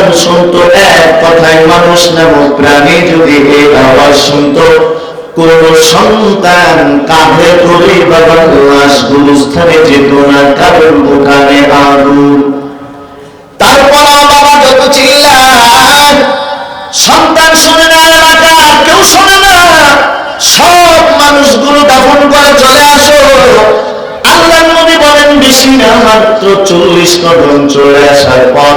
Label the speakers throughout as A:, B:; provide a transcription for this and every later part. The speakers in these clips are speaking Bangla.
A: সন্তান শুনত, এক কথায় মানুষ নামক প্রাণী যদি এই আওয়াজ শুনত, কোন সন্তান কাঁধে করে বাবার লাশ গুরুস্থানে যেত না, কারণ ওখানে আগুন। তারপর বাবা যত চিল্লান সন্তান শুনে না এলাকার কেউ শুনে না। সব মানুষগুলো দাফন করে চলে আসো। আল্লাহ নবী বলেন, বেশি না, মাত্র চল্লিশ কদম চলে আসার পর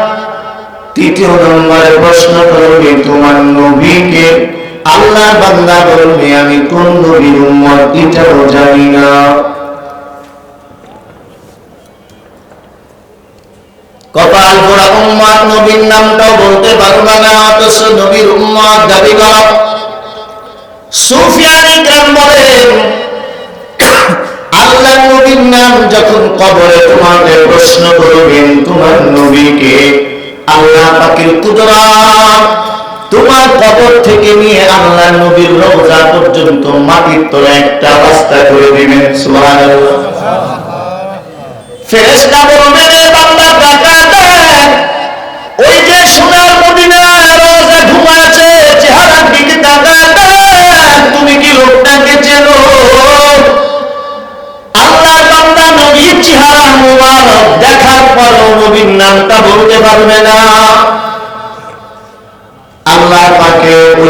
A: তৃতীয় নম্বরে প্রশ্ন করবে, তোমার নবীকে। আল্লাহ বান্দা বলবে, আমি কোন নবীর উম্মত এটাও জানি না। কপাল পোড়া উম্মত নবীর নামটাও বলতে পারবা না অথচ নবীর উম্মত দাবি কর সুফিয়ানি গ্রাম বলেন, আল্লাহ নবীর নাম যখন কবরে তোমাকে প্রশ্ন করবেন, তোমার নবীকে আল্লাহ পাকের তোমার কবর থেকে নিয়ে আল্লাহ নবীর রোজা পর্যন্ত মাটির তলে একটা রাস্তা করে দিবেন, সুবহানাল্লাহ। ফেরেশতা বান্দা টাকা ওই যে সোনার ঘুমাচ্ছে চেহারার দিকে টাকা তুমি কি লোকটাকে চেনো? আল্লাহর বান্দা নবীর চেহারা দেখার পর নবীর নামটা বলতে পারবে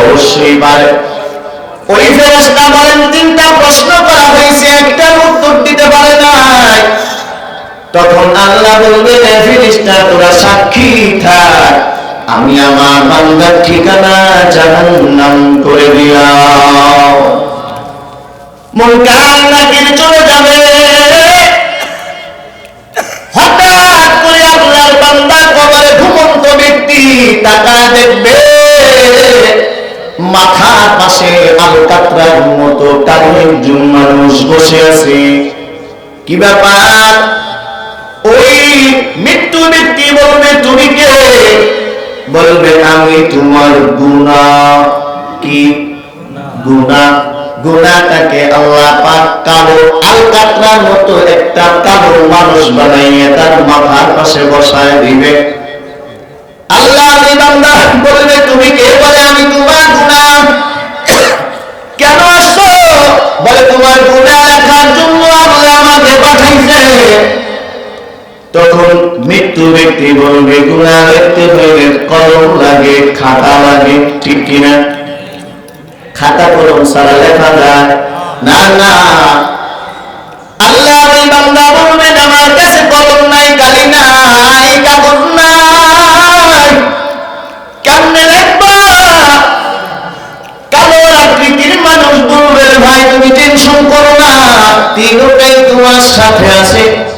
A: অবশ্যই পারে ওই ফেরেশতা বলেন, তিনটা প্রশ্ন করা হয়েছে উত্তর দিতে পারে নাই। তখন আল্লাহ বলবেন ফেরেশতা, তোরা সাক্ষী থাক। আমি আমার বান্দার ঠিকানা জাহান্নাম করে দিলাম। মুনকার নাকির চলে যাবে। হঠাৎ করে আল্লাহর বান্দা কবরে ঘুমন্ত ব্যক্তি টাকা দেখবে মাথার পাশে আলু কাতরার মতো কালো একজন মানুষ বসে আছে। কি ব্যাপার? ওই মৃত্যু ব্যক্তি বলবে, তুমি কে? বলবে, আমি তোমার গুণা। কি? গুণা? গুণাটাকে আল্লাহ পাক কালো, আলকাতরার মতো একটা কালো মানুষ বানাইয়ে তার মাথার পাশে বসায় দিবে। আল্লাহ বান্দা ব্যক্তি বলবে গুণা লিখতে হইলে কলম লাগে, খাতা লাগে, ঠিক কিনা? খাতা কলম সারা লেখা যায়? না না। আল্লাহ বান্দা বলবেন, আমার কাছে কলম নাই নাই, কাগজ নাই। কেমনে কালো মানুষ বলবে, ভাই, তুমি টেনশন করো না। তিনটাই তোমার সাথে আছে।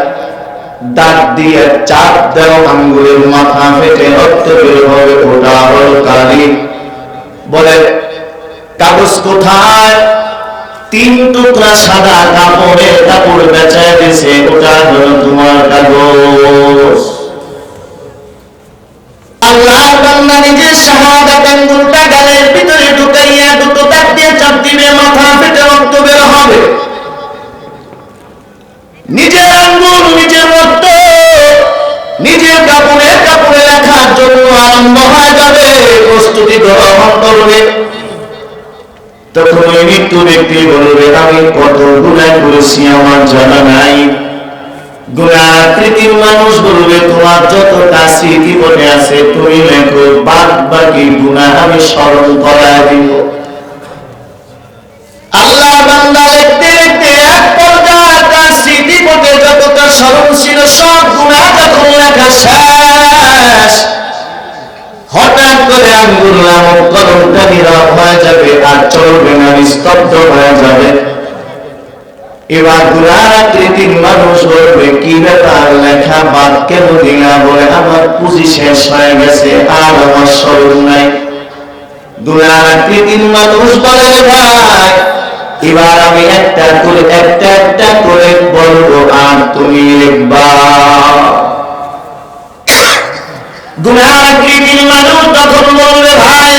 A: দাঁত দিয়ে চাপ দেও, আঙ্গুলের মাথা ফেটে রক্ত বের হবে ওটা কালি বলে, কাগজ কোথায়? তিন টুকরা সাদা কাপড়ের কাপড় বেচায় দিছে, ওটা হলো তোমার কাগজ। আল্লাহর বান্দা নিজের শাহাদাত আঙ্গুলটা গালের ভিতরে ঢুকাইয়া দুটো দাঁত দিয়ে চাপ দিবে মাথা ফেটে রক্ত বের হবে। নিজের আঙ্গুল নিজের নিজের কাপড়ে কাপড়ে জন্য আরম্ভ হয়ে যাবে। প্রস্তুতি গ্রহণ করবে। তখন ওই মৃত্যু ব্যক্তি বলবে, আমি কত করেছি, আমার জানা নাই। গুণাকৃতির মানুষ বলবে, তোমার যতটা স্মৃতি মনে আছে, তুমি লেখো বাদ বাকি গুণা আমি স্মরণ করায় দিব। আল্লাহ বান্দা লিখতে মধ্যে যতটা স্মরণ ছিল সব গুণা যখন লেখা শেষ। হঠাৎ করে আঙ্গুল নামক কলমটা নীরব হয়ে যাবে আর চলবে না স্তব্ধ হয়ে যাবে। এবার গুণাকৃতির মানুষ বলবে, কি ব্যাপার? লেখা বাদ কেন দিলা? বলে, আমার পুঁজি শেষ হয়ে গেছে, আর আমার স্মরণ নাই। গুণাকৃতির মানুষ বলে ভাই এবার আমি একটা করে, একটা একটা করে বলব, আর তুমি তখন বলবে, ভাই,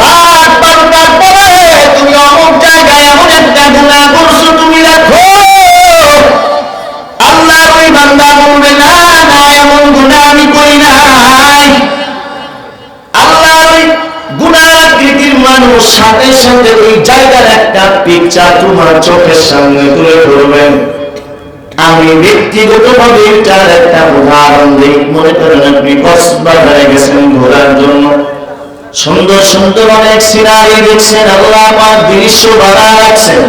A: রাত বারোটার পরে তুমি অমুক জায়গায় এমন একটা গুণা করছ তুমি রাখো সাথে সাথে ওই জায়গার একটা পিকচার তোমার চোখের সামনে তুলে ধরবেন। আমি ব্যক্তিগত ভাবে এটার একটা উদাহরণ দিই। মনে করেন আপনি কক্সবাজারে গেছেন ঘোরার জন্য। সুন্দর সুন্দর অনেক সিনারি দেখছেন আল্লাহ আমার দৃশ্য বাড়া রাখছেন।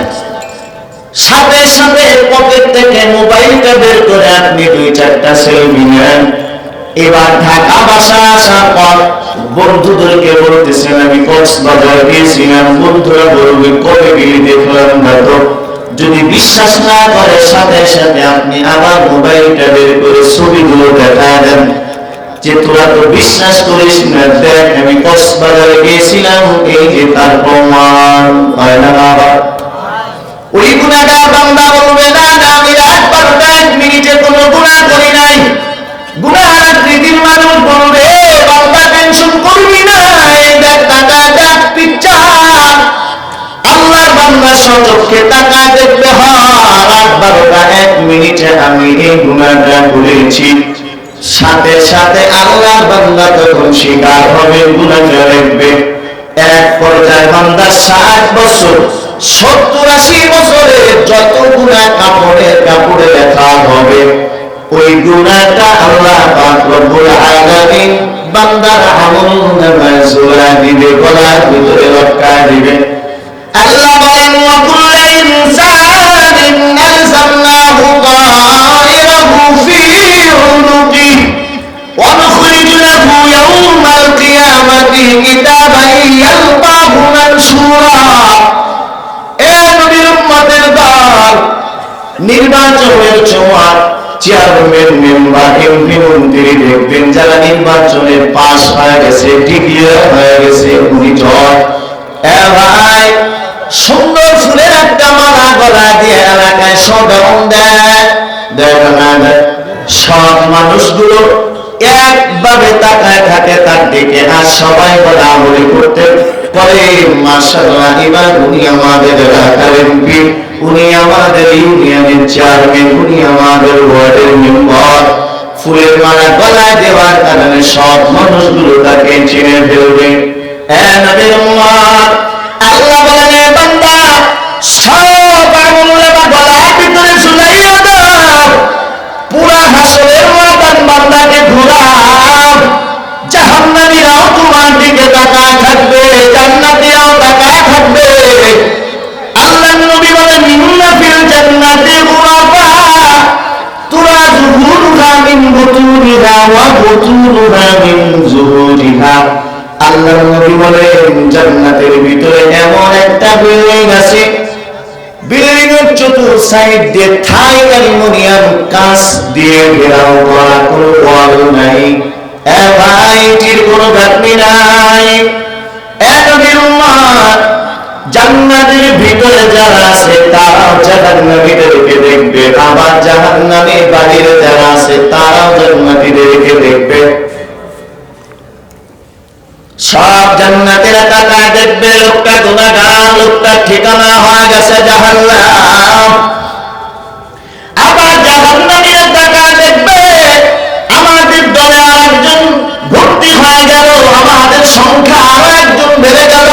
A: সাথে সাথে পকেট থেকে মোবাইলটা বের করে আপনি দুই চারটা সেলফি নেন। এবার ঢাকা বাসা আসার পর বন্ধুদেরকে বলতেছেন আমি কক্সবাজার গিয়েছিলাম। বন্ধুরা বলবে, কবে গেলি? দেখলাম না তো। যদি বিশ্বাস না করে, সাথে সাথে আপনি আবার মোবাইলটা বের করে ছবিগুলো দেখা দেন। যে তোরা তো বিশ্বাস করিস না, দেখ, আমি কক্সবাজারে গিয়েছিলাম, এই যে তার প্রমাণ। হয় না বাবা? ওই গুণাগার বান্দা বলবে, না না, আমি রাত বারোটা এক মিনিটে কোনো গুণা করি নাই। গুণার আকৃতির মানুষ বলবে "এ, টেনশন করবি না এই দেখ টাকা দেখ পিকচার। আল্লাহর বান্দা সচক্ষে টাকা দেখবে হয় রাত বারোটা এক মিনিটে সাথে সাথে আল্লাহর বান্দা তখন শিকার হবে গুণাটা দেখবে। এক পর্যায়ে বান্দা ষাট বছর সত্তর আশি বছরে যত গুণা কাপড়ে কাপড়ে লেখা হবে। ওই গুণাটা আল্লাহ পাক রব্বুল আলামিন বান্দার আমল নামায় জোড়া দিবে, গলার ভিতরে লটকা দিবে। আল্লাহ বলেন, ওয়া কুল্লু সব মানুষগুলো একভাবে তাকায় থাকে তার দিকে, আর সবাই বলা বলি করতে পরে। মাসাল্লাহ এবার উনি আমাদের এলাকার এমপি, উনি আমাদের ইউনিয়নের চেয়ারম্যান, উনি আমাদের ওয়ার্ডের মেম্বার। ফুলের গলায় দেওয়ার কারণে সব মানুষগুলো তাকে চিনে ফেলবে। আল্লাহ বলেন বান্দা, সব বান্দাকে ঘোরাও। জাহান্নামীরাও তোমার দিকে তাকায় থাকবে, জান্নাতীরাও তাকায় থাকবে। আল্লাহ নবী বলেন, ইন্না ফিল জান্নাতি গুরাফা। তুরা জুহুরুহা মিন বুতুনিহা ওয়া বুতুনুহা মিন জুহুরিহা আল্লাহ নবী বলেন, জান্নাতের ভিতরে এমন একটা বিল্ডিং আছে চতুর সাইড জান্নাতের ভিতরে যারা আছে, তারাও জাহান্নামীদেরকে দেখবে। আবার জাহান্নামীর বাহিরে যারা আছে, তারাও জান্নাতীদেরকে দেখবে। সব জান্নাতের তাকায় দেখবে, লোকটা গুণাগার লোকটা ঠিকানা হয়ে গেছে জাহান্নাম। আবার জাহান্নামের তাকায় দেখবে আমাদের দলে আরেকজন ভর্তি হয়ে গেল, আমাদের সংখ্যা আরও একজন বেড়ে গেল।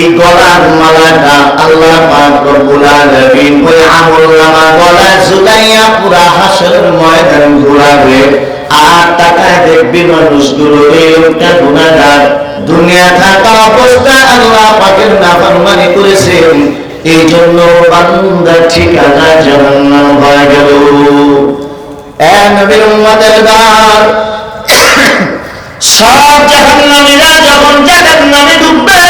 A: এই গলার মালাটা আল্লাহ পাক রব্বুল আলামিন আমল নামা গলা ঝুলাইয়া পুরা হাসর ময়দান ঘুরাবে। আর টাকায় দেখবি মানুষগুলো লোকটা গুণাগার। দুনিয়া থাকা অবস্থায় আল্লাহ পাকের নাফরমানি করেছেন। এই জন্য বান্দার ঠিকানা জাহান্নাম হয়ে গেল। সব জাহান্নামীরা যখন জাহান্নামে ডুববে,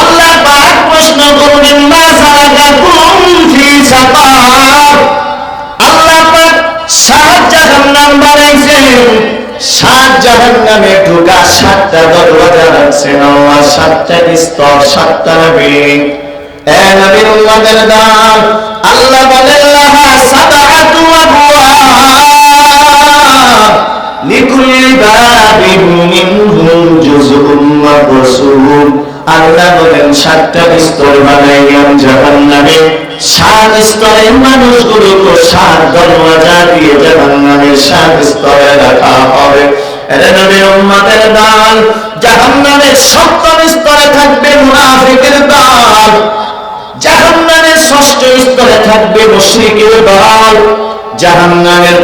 A: আল্লাহ পাক প্রশ্ন করবেন, মা সালাকাকুম ফি সাকার সাত জাহান্নামে ঢোকা সাতটা দরওয়াজা রাখছেন আল্লাহ সাতটা স্তর সাতটা সাত স্তরের মানুষগুলোকে সাত দরওয়াজা দিয়ে জাহান্নামের সাত স্তরে রাখা। হবে এরে স্তরে থাকবে মুনাফিকের দল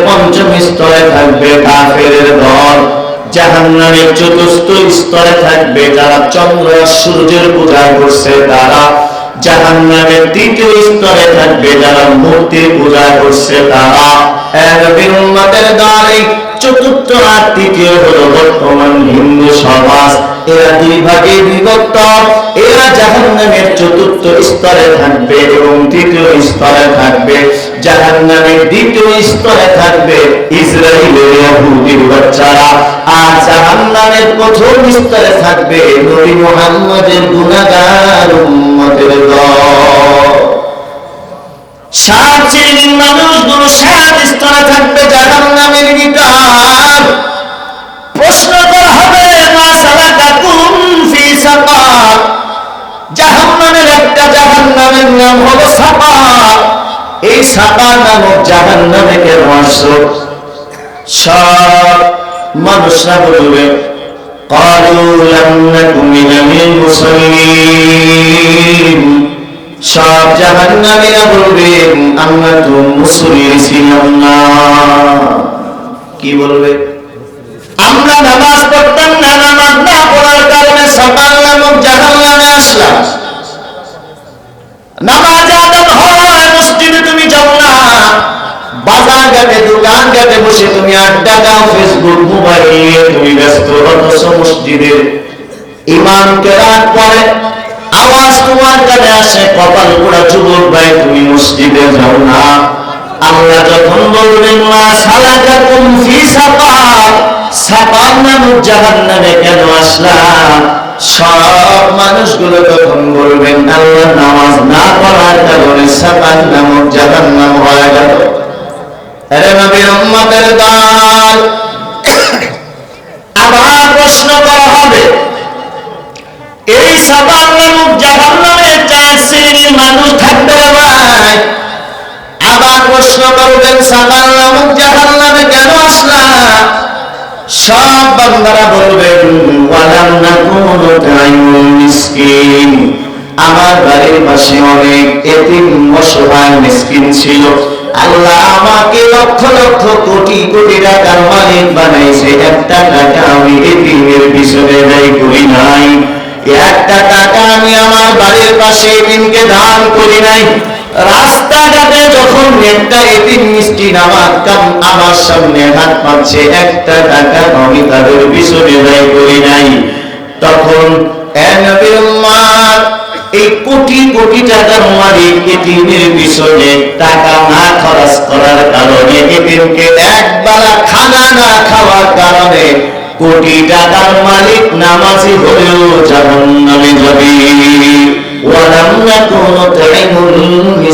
A: পঞ্চম স্তরে থাকবে কাফেরের দল, জাহান্নামের চতুর্থ স্তরে থাকবে যারা চন্দ্র সূর্যের পূজা করছে তারা, জাহান্নামের তৃতীয় স্তরে থাকবে যারা মূর্তির পূজা করছে তারা। দল এই চতুর্থ আর তৃতীয় হলো বর্তমান হিন্দু সমাজ। এরা দুই ভাগে বিভক্ত। এরা জাহান্নামের চতুর্থ স্তরে থাকবে এবং তৃতীয় স্তরে থাকবে। জাহান্নামের দ্বিতীয় স্তরে থাকবে ইসরায়েলের ইহুদির বাচ্চারা। আর জাহান্নামের প্রথম স্তরে থাকবে নবী মুহাম্মদের গুনাহগার উম্মতের দল। সাত শ্রেণীর মানুষগুলো সাত স্তরে থাকবে জাহান্নামের ভিতর প্রশ্ন করা হবে মা সালাকাকুম ফি সাকার জাহান্নামের একটা জাহান্নামের নাম হলো সাকার এই সাকার নামক জাহান্নামে কেন আসছো সব মানুষরা বলবে قالوا لم نك من المصلين সব জাহান্নামীরা বলবেন আমরা তো মুসলিম ছিলাম না। কি বলবে? আমরা নামাজ পড়তাম না, নামাজ না পড়ার কারণে সকাল নামক জাহান্নামে আসলাম। নামাজ আদম হয়, মসজিদে তুমি যাও না। বাজার ঘাটে, দোকান ঘাটে বসে তুমি আড্ডা দাও, ফেসবুক, মোবাইল নিয়ে তুমি ব্যস্ত অথচ মসজিদের ইমামকে রাত পরে আওয়াজ তোমার কানে আসে, কপাল পোড়া যুবক ভাই, তুমি মসজিদে যাও না। আল্লাহ যখন বলবেন মা সালাকা সাকার জাহান্নামে কেন আসলাম সব মানুষগুলো তখন বলবেন আল্লাহ নামাজ না পড়ার কারণে সাকার নামক জাহান্নাম হয়ে গেল। আরে নবীর উম্মতের আমার বাড়ির পাশে অনেক এতিম মিসকিন ছিল। আল্লাহ আমাকে লক্ষ লক্ষ কোটি কোটি টাকার মালিক বানাইছে। একটা টাকা আমি এতিমের পিছনে ব্যয় করি নাই। একটা টাকা আমি আমার বাড়ির পাশে এতিমকে দান করি নাই। রাস্তাঘাটে যখন একটা এতিম মিষ্টি নামাজ কাম আমার সামনে হাত পাচ্ছে একটা টাকা, আমি তাদের পিছনে ব্যয় করি নাই। তখন এই কোটি কোটি টাকার মালিক এতিমের পিছনে টাকা না খরচ করার কারণে এতিমকে একবেলা খানা না খাওয়ার কারণে কোটি টাকার মালিক নামাজি হলেও জাহান্নামে যাবে। ওয়ালাম নাকুন তাইমুল মিসকিন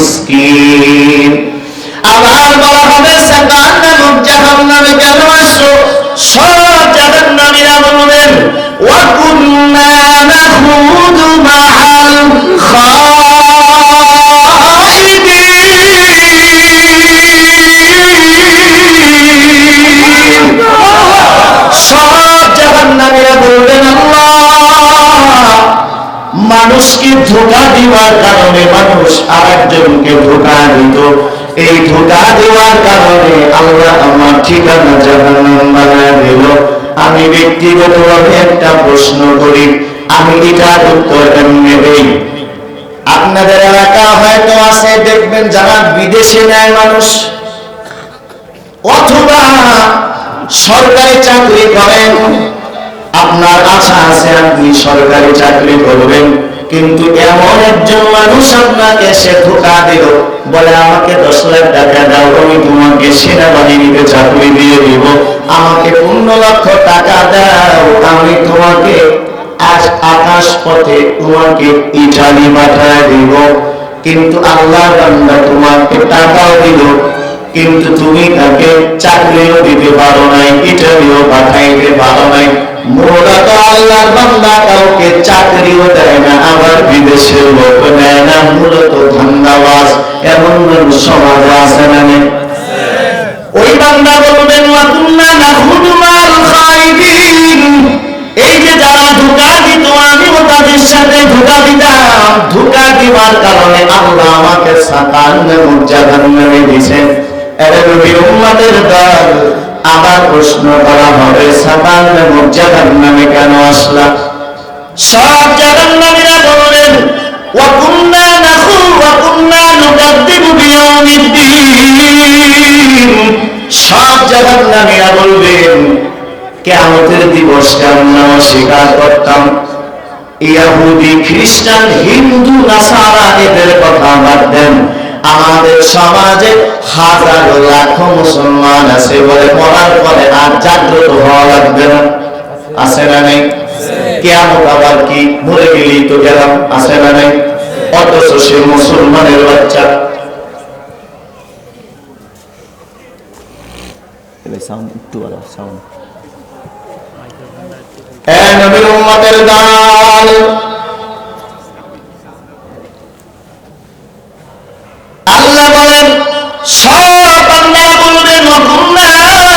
A: আর একজনকে ধোকা দিত। এই ধোকা দেওয়ার কারণে আল্লাহ আমার ঠিকানা জাহান্নাম দিল। আমি ব্যক্তিগতভাবে একটা প্রশ্ন করি, আমি এটার উত্তর এমনি দেই? আপনাদের এলাকা হয়তো আছে, দেখবেন যারা বিদেশে নেয় মানুষ। অথবা সরকারি চাকরি করেন। আপনার আশা আছে আপনি সরকারি চাকরি করবেন। কিন্তু এমন একজন মানুষ আপনাকে সে ধোকা দিল, বলে, আমাকে দশ লাখ টাকা দাও, আমি তোমাকে সেনাবাহিনীতে চাকরি দিয়ে দিব। আমাকে পনেরো লক্ষ টাকা দাও, আমি তোমাকে আজ আকাশ পথে তোমাকে ইটালি পাঠায় দিব। কিন্তু আল্লাহ বান্দা তোমাকে টাকাও দিল, কিন্তু তুমি তাকে চাকরিও দিতে পারো নাই, ইটালিও পাঠাইতে পারো নাই। মূলত আল্লাহর বান্দা কাউকে চাকরিও দেয় না, আবার বিদেশের লোক নেয় না, মূলত ধান্দাবাজ, এমন মানুষ আছে না? ওই বান্দা বলবেন ওয়াকুন্না নাখুদু মাল খাইদিন। এই যে যারা ধোকা দিত, আমিও তাদের সাথে ধোকা দিতাম। ধোকা দিবার কারণে আল্লাহ আমাকে সাতান জাহান্নামে দিয়েছেন। এর নবী উম্মতের দল আবার প্রশ্ন করা হবে সাতান জাহান্নামে কেন আসলা? সব জাহান্নামীরা বললেন ওয়াকুন্না নাখু ওয়াকুন্না খ্রিস্টান, হিন্দু, নাসারা এদের কথা বাদ দেন। আমাদের সমাজে হাজারো লাখো মুসলমান আছে বলে পড়ার পরে আর জাগ্রত হওয়া লাগবে না। আছে না নেই? কেমন আবার কি? মরে গেলেই তো গেলাম। আছে না নেই? অথচ সে মুসলমানের বাচ্চা।
B: সাউন্ড একটু সাউন্ড
A: এ নবীর উম্মতের দল